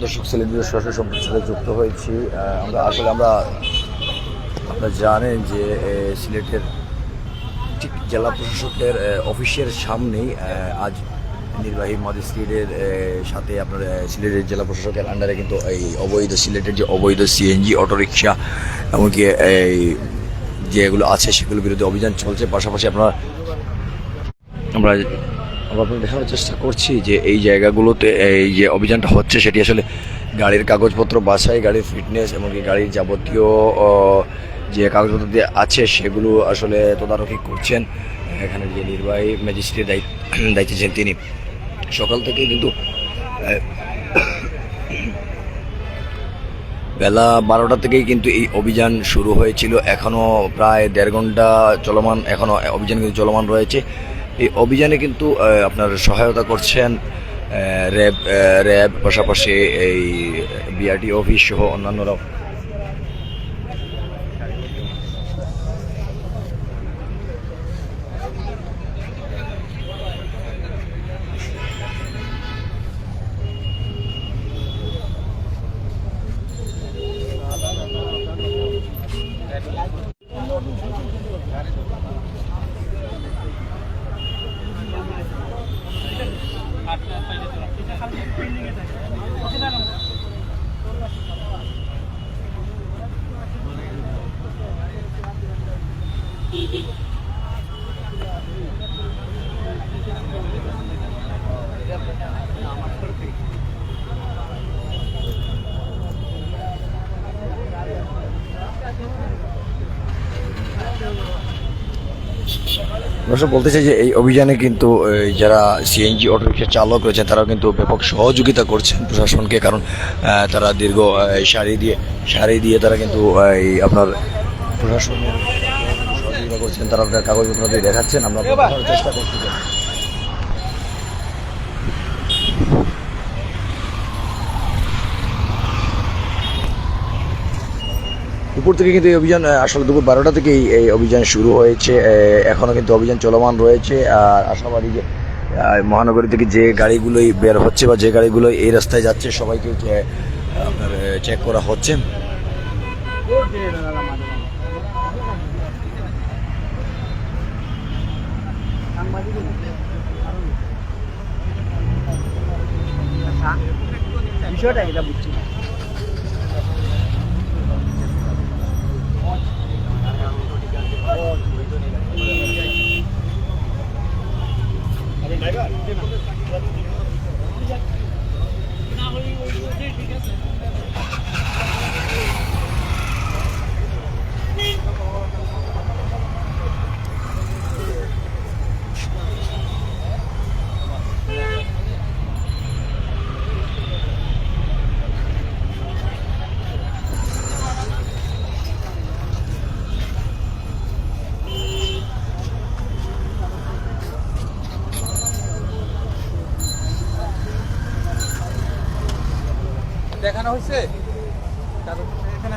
দর্শক সিলিন্ডারের সরাসরি সম্পর্কের সাথে যুক্ত হয়েছি। আমরা আসলে আমরা আপনারা জানেন যে সিলেটের ঠিক জেলা প্রশাসকের অফিসের সামনেই আজ নির্বাহী ম্যাজিস্ট্রেটের সাথে আপনার সিলেটের জেলা প্রশাসকের আন্ডারে কিন্তু এই অবৈধ, সিলেটের যে অবৈধ সিএনজি অটোরিকশা, এমনকি এই যেগুলো আছে, সেগুলোর বিরুদ্ধে অভিযান চলছে। পাশাপাশি আপনারা, আমরা আপনাদের দেখানোর চেষ্টা করছি যে এই জায়গাগুলোতে, এই যে অভিযানটা হচ্ছে, সেটি আসলে গাড়ির কাগজপত্র বাছাই গাড়ির ফিটনেস এমনকি গাড়ির যাবতীয় যে কাগজপত্র দিয়ে আছে, সেগুলো আসলে তদারকি করছেন। এখানে যে নির্বাহী ম্যাজিস্ট্রেট দায়িত্বে ছিলেন তিনি। সকাল থেকে কিন্তু বেলা বারোটা থেকেই কিন্তু এই অভিযান শুরু হয়েছিল। এখনও প্রায় দেড় ঘণ্টা চলমান এখনও অভিযান কিন্তু চলমান রয়েছে। এই অভিযানে কিন্তু আপনার সহায়তা করছেন র্যাব র্যাব পাশাপাশি এই বিআরটি অফিস সহ অন্যান্যরাও দর্শক, বলতে চাই যে এই অভিযানে কিন্তু যারা সিএনজি অটোরিক্সা চালক রয়েছেন, তারাও কিন্তু ব্যাপক সহযোগিতা করছেন প্রশাসনকে, কারণ তারা দীর্ঘ সারি দিয়ে সারি দিয়ে তারা কিন্তু এই আপনার প্রশাসনের করছেন তারা তাদের কাগজপত্র দিয়ে দেখাচ্ছেন আমরা চেষ্টা করছি। দুপুর থেকে কিন্তু এই অভিযান আসলে দুপুর বারোটা থেকেই এই অভিযান শুরু হয়েছে আহ, এখনও কিন্তু অভিযান চলমান রয়েছে আর আশাবাদী যে মহানগরী থেকে যে গাড়িগুলোই বের হচ্ছে বা যে গাড়িগুলো এই রাস্তায় যাচ্ছে সবাইকে আপনার চেক করা হচ্ছে। বিষয়টা এটা বুঝছি না। দেখানো হয়েছে এখানে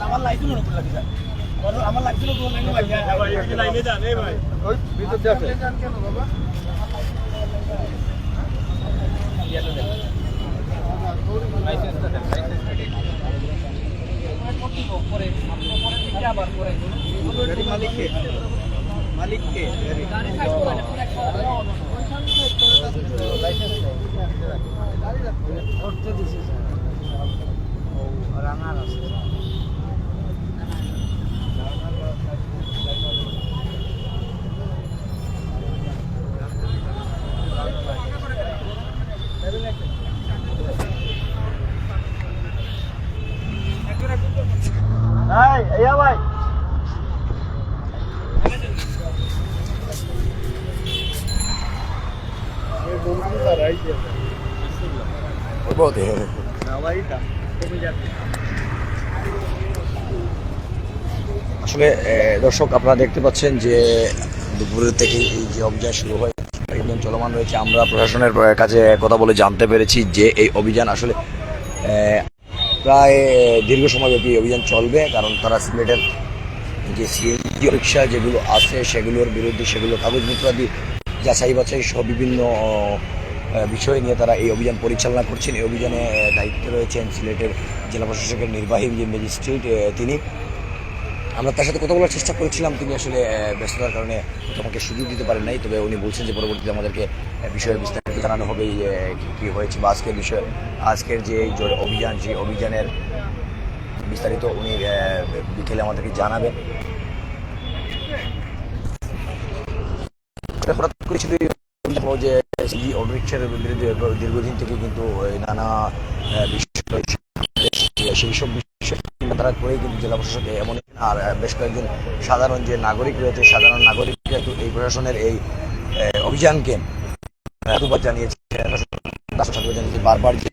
আমার লাইসেন্স बहुत है হওয়াইটা কমে যাচ্ছে আসলে এ, দর্শক আপনারা দেখতে পাচ্ছেন যে দুপুরের থেকে এই যে অভিযান শুরু হয় অভিযান চলমান রয়েছে আমরা প্রশাসনের এ, কাছে কথা বলে জানতে পেরেছি যে এই অভিযান আসলে এ, প্রায় দীর্ঘ সময়ব্যাপী এই অভিযান চলবে কারণ তারা সিলেটের যে সিএনজি রিক্সা যেগুলো আছে সেগুলোর বিরুদ্ধে সেগুলো কাগজপত্রাদি যাচাই বাছাই সহ বিভিন্ন আহ, বিষয় নিয়ে তারা এই অভিযান পরিচালনা করছেন। এই অভিযানে দায়িত্বে রয়েছেন সিলেটের জেলা প্রশাসকের নির্বাহী যে ম্যাজিস্ট্রেট তিনি। আমরা তার সাথে কথা বলার চেষ্টা করেছিলাম, তিনি আসলে ব্যস্ততার কারণে আমাকে সুযোগ দিতে পারেন নাই। তবে উনি বলছেন যে পরবর্তীতে আমাদেরকে বিষয়ে বিস্তারিত জানানো হবে, যে, কি হয়েছে বা আজকের বিষয়ে, আজকের যে অভিযান সেই অভিযানের বিস্তারিত উনি বিকেলে আমাদেরকে জানাবেন। যে অটোরিক্সার বিরুদ্ধে দীর্ঘদিন থেকে কিন্তু নানা বিষয় সেই সব তারা করেই কিন্তু জেলা প্রশাসক এমন আর বেশ কয়েকজন সাধারণ যে নাগরিক রয়েছে, সাধারণ নাগরিকরা কিন্তু এই প্রশাসনের এই অভিযানকে জানিয়েছে জানিয়েছে। বারবার যে